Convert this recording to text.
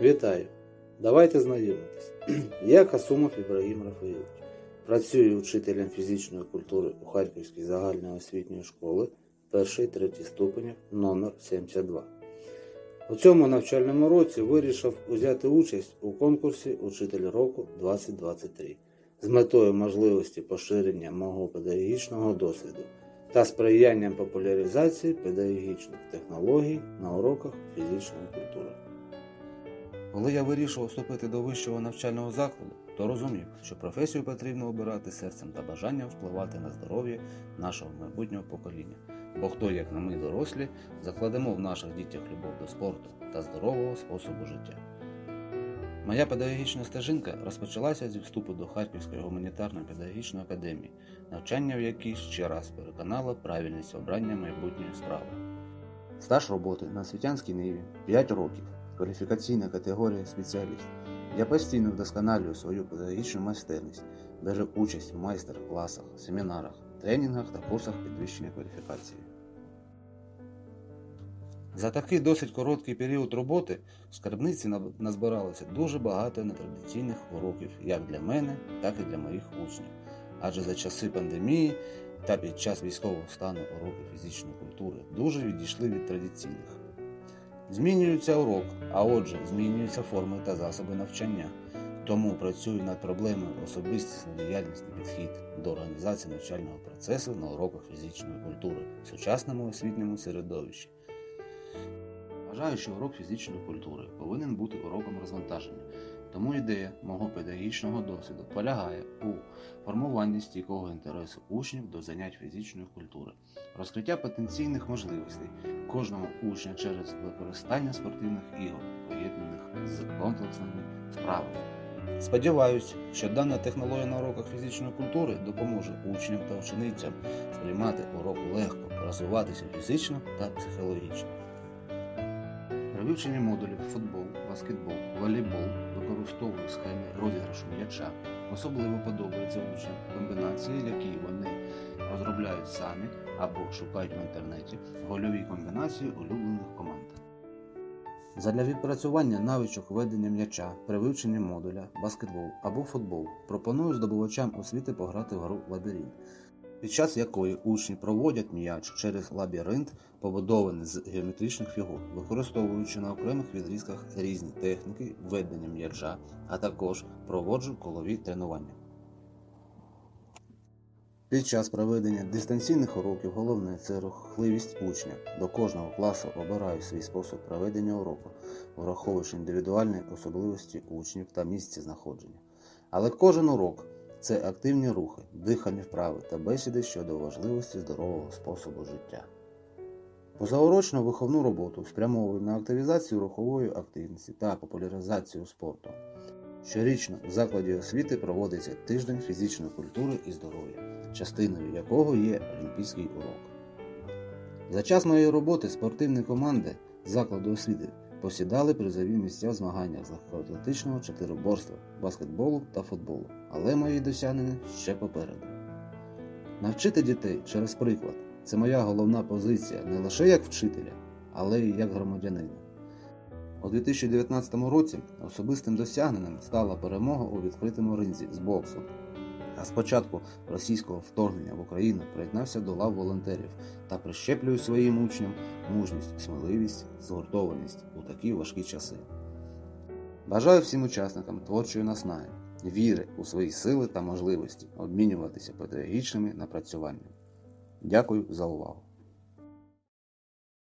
Вітаю! Давайте знайомитись. Я Касумов Ібрагім Рафаїлович. Працюю вчителем фізичної культури у Харківській загальноосвітньої школи перший третій ступенів номер 72. У цьому навчальному році вирішив взяти участь у конкурсі Учитель року 2023 з метою можливості поширення мого педагогічного досвіду та сприянням популяризації педагогічних технологій на уроках фізичної культури. Коли я вирішував вступити до вищого навчального закладу, то розумів, що професію потрібно обирати серцем та бажанням впливати на здоров'я нашого майбутнього покоління. Бо хто, як не ми дорослі, закладемо в наших дітях любов до спорту та здорового способу життя. Моя педагогічна стежинка розпочалася зі вступу до Харківської гуманітарної педагогічної академії, навчання в якій ще раз переконало правильність обрання майбутньої справи. Стаж роботи на світянській ниві 5 років, кваліфікаційна категорія спеціаліст. Я постійно вдосконалюю свою педагогічну майстерність, беру участь в майстер-класах, семінарах, тренінгах та курсах підвищення кваліфікації. За такий досить короткий період роботи в скарбниці назбиралося дуже багато нетрадиційних уроків як для мене, так і для моїх учнів. Адже за часи пандемії та під час військового стану уроки фізичної культури дуже відійшли від традиційних. Змінюється урок, а отже, змінюються форми та засоби навчання. Тому працюю над проблемою особистісний діяльності підхід до організації навчального процесу на уроках фізичної культури в сучасному освітньому середовищі. Вважаю, що урок фізичної культури повинен бути уроком розвантаження. Тому ідея мого педагогічного досвіду полягає у формуванні стійкого інтересу учнів до занять фізичної культури, розкриття потенційних можливостей кожного учня через використання спортивних ігор, поєднаних з комплексними справами. Сподіваюсь, що дана технологія на уроках фізичної культури допоможе учням та ученицям сприймати урок легко, розвиватися фізично та психологічно. При вивченні модулів футбол, баскетбол, волейбол використовую схеми розіграшу м'яча. Особливо подобаються учням комбінації, які вони розробляють самі або шукають в інтернеті гольові комбінації улюблених команд. Задля відпрацювання навичок ведення м'яча при вивченні модуля, баскетбол або футбол пропоную здобувачам освіти пограти в гру лабіринт, під час якої учні проводять м'яч через лабіринт, побудований з геометричних фігур, використовуючи на окремих відрізках різні техніки ведення м'яча, а також проводжу колові тренування. Під час проведення дистанційних уроків головне це рухливість учня. До кожного класу обираю свій спосіб проведення уроку, враховуючи індивідуальні особливості учнів та місце знаходження. Але кожен урок це активні рухи, дихальні вправи та бесіди щодо важливості здорового способу життя. Позаурочну виховну роботу спрямовую на активізацію рухової активності та популяризацію спорту. Щорічно в закладі освіти проводиться тиждень фізичної культури і здоров'я, частиною якого є олімпійський урок. За час моєї роботи спортивні команди закладу освіти посідали призові місця в змаганнях з легкоатлетичного чотироборства, баскетболу та футболу, але мої досягнення ще попереду. Навчити дітей через приклад це моя головна позиція не лише як вчителя, але й як громадянина. У 2019 році особистим досягненням стала перемога у відкритому ринзі з боксу. А з початку російського вторгнення в Україну приєднався до лав волонтерів та прищеплює своїм учням мужність, сміливість, згуртованість у такі важкі часи. Бажаю всім учасникам творчої наснаги, віри у свої сили та можливості обмінюватися педагогічними напрацюваннями. Дякую за увагу!